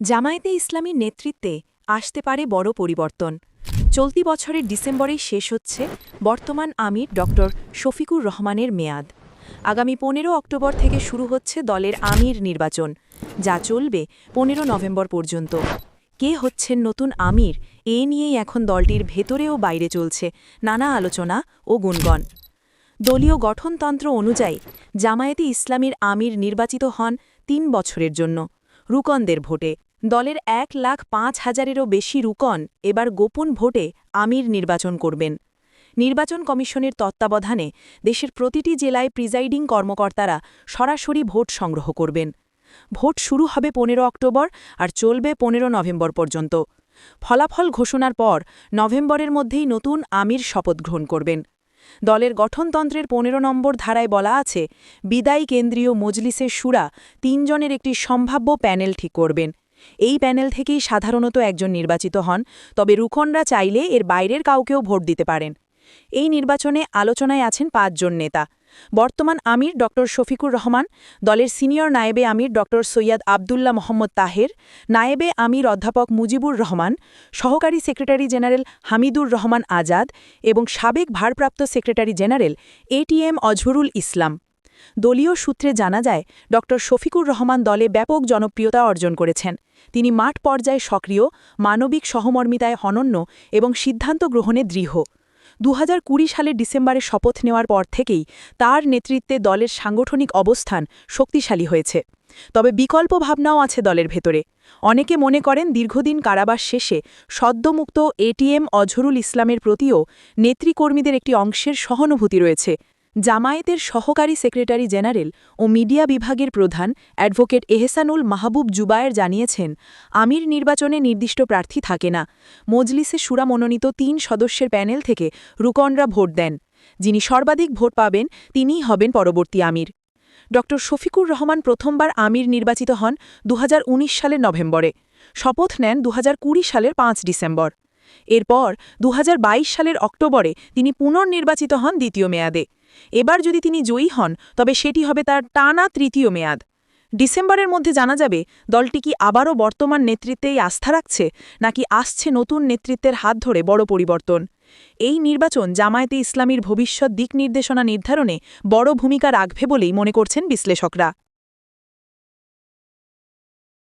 জামায়াতে ইসলামীর নেতৃত্বে আসতে পারে বড় পরিবর্তন। চলতি বছরের ডিসেম্বরেই শেষ হচ্ছে বর্তমান আমির ড. শফিকুর রহমানের মেয়াদ। আগামী পনেরো অক্টোবর থেকে শুরু হচ্ছে দলের আমির নির্বাচন, যা চলবে পনেরো নভেম্বর পর্যন্ত। কে হচ্ছেন নতুন আমির, এ নিয়েই এখন দলটির ভেতরে ও বাইরে চলছে নানা আলোচনা ও গুণগণ দলীয় গঠনতন্ত্র অনুযায়ী জামায়াতে ইসলামীর আমির নির্বাচিত হন তিন বছরের জন্য, রুকনদের ভোটে। দলের এক লাখ পাঁচ হাজারেরও বেশি রুকন এবার গোপন ভোটে আমির নির্বাচন করবেন। নির্বাচন কমিশনের তত্ত্বাবধানে দেশের প্রতিটি জেলায় প্রিজাইডিং কর্মকর্তারা সরাসরি ভোট সংগ্রহ করবেন। ভোট শুরু হবে পনেরো অক্টোবর আর চলবে পনেরো নভেম্বর পর্যন্ত। ফলাফল ঘোষণার পর নভেম্বরের মধ্যেই নতুন আমির শপথ গ্রহণ করবেন। দলের গঠনতন্ত্রের পনেরো নম্বর ধারায় বলা আছে, বিদায়ী কেন্দ্রীয় মজলিসের সুরা তিনজনের একটি সম্ভাব্য প্যানেল ঠিক করবেন। এই প্যানেল থেকেই সাধারণত একজন নির্বাচিত হন, তবে রুকনরা চাইলে এর বাইরের কাউকেও ভোট দিতে পারেন। এই নির্বাচনে আলোচনায় আছেন পাঁচজন নেতা। বর্তমান আমির ড. শফিকুর রহমান, দলের সিনিয়র নায়েবে আমির ড. সৈয়দ আবদুল্লাহ মোহাম্মদ তাহের, নায়েবে আমির অধ্যাপক মুজিবুর রহমান, সহকারী সেক্রেটারি জেনারেল হামিদুর রহমান আজাদ এবং সাবেক ভারপ্রাপ্ত secretary general ATM Azharul Islam. দলীয় সূত্রে জানা যায়, ড. শফিকুর রহমান দলে ব্যাপক জনপ্রিয়তা অর্জন করেছেন। তিনি মাঠ পর্যায়ে সক্রিয়, মানবিক সহমর্মিতায় অনন্য এবং সিদ্ধান্ত গ্রহণে দৃঢ়। দু হাজার কুড়ি সালের ডিসেম্বরে শপথ নেওয়ার পর থেকেই তার নেতৃত্বে দলের সাংগঠনিক অবস্থান শক্তিশালী হয়েছে। তবে বিকল্প ভাবনাও আছে দলের ভেতরে। অনেকে মনে করেন দীর্ঘদিন কারাবাস শেষে সদ্যমুক্ত এটিএম অঝরুল ইসলামের প্রতিও নেতৃকর্মীদের একটি অংশের সহানুভূতি রয়েছে। জামায়াতের সহকারী সেক্রেটারি জেনারেল ও মিডিয়া বিভাগের প্রধান অ্যাডভোকেট এহসানুল মাহবুব জুবায়ের জানিয়েছেন, আমির নির্বাচনে নির্দিষ্ট প্রার্থী থাকে না। মজলিসে সুরা মনোনীত তিন সদস্যের প্যানেল থেকে রুকনরা ভোট দেন। যিনি সর্বাধিক ভোট পাবেন, তিনিই হবেন পরবর্তী আমির। ড. শফিকুর রহমান প্রথমবার আমির নির্বাচিত হন দু হাজার উনিশ সালের নভেম্বরে। শপথ নেন দু হাজার কুড়ি সালের পাঁচ ডিসেম্বর। এরপর দু হাজার বাইশ সালের অক্টোবরে তিনি পুনর্নির্বাচিত হন দ্বিতীয় মেয়াদে। এবার যদি তিনি জয়ী হন, তবে সেটি হবে তার টানা তৃতীয় মেয়াদ। ডিসেম্বরের মধ্যে জানা যাবে, দলটি কি আবারও বর্তমান নেতৃত্বেই আস্থা রাখছে, নাকি আসছে নতুন নেতৃত্বের হাত ধরে বড় পরিবর্তন? এই নির্বাচন জামায়াতে ইসলামীর ভবিষ্যৎ দিক নির্দেশনা নির্ধারণে বড় ভূমিকা রাখবে বলেই মনে করছেন বিশ্লেষকরা।